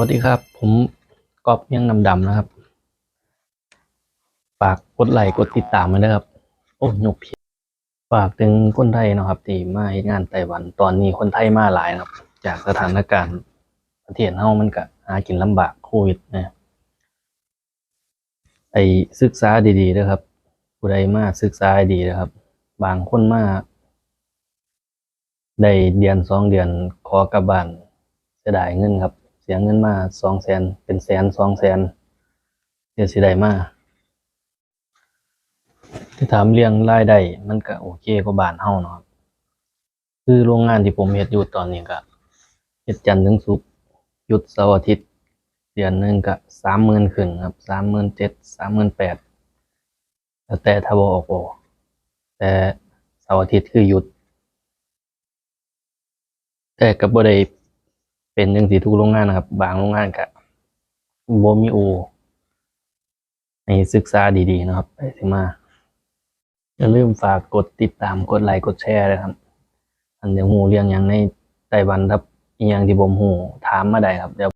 วัสดีครับ ผมกอบเมี่ยงน้ำดำนะครับ ฝากกดไลค์กดติดตามมาด้วยครับ โอ้ยกผิดฝากถึงคนไทยนะครับที่มาเฮ็ดงานไต้หวันตอนนี้คนไทยมาหลายนะครับ จากสถานการณ์ประเทศเฮามันก็หากินลำบากโควิดนะไอศึกษาดีๆนะครับผู้ใดมาศึกษาดีนะครับ บางคนมาได้เดือนสองเดือนขอกลับบ้านเสียดายเงินครับ เสียเงินมาสองแสนเป็นแสนสองแสนเดี๋ยวสิได้มาที่ถามเรื่องรายได้มันก็โอเคกว่าบ้านเฮาเนาะคือโรงงานที่ผมเฮ็ดอยู่ตอนนี้ก็เฮ็ดจันทร์ถึงศุกร์หยุดเสาร์อาทิตย์ เดือนหนึ่งก็สามหมื่นขึ้นครับสามหมื่นเจ็ดสามหมื่นแปดแล้วแต่ถ้าบออกบ่แต่เสาร์อาทิตย์คือหยุด แต่ก็บ่ได้ เป็นยังสีทุกโรงงานนะครับ บางโรงงานก็บ่มีโอให้ศึกษาดีๆนะครับไปสิมาอย่าลืมฝากกดติดตามกดไลค์กดแชร์ด้วยครับ อันเดี๋ยวฮู้เรียงอย่างในไต้หวันครับอีหยังที่ผมหูถามมาได้ครับเดี๋ยว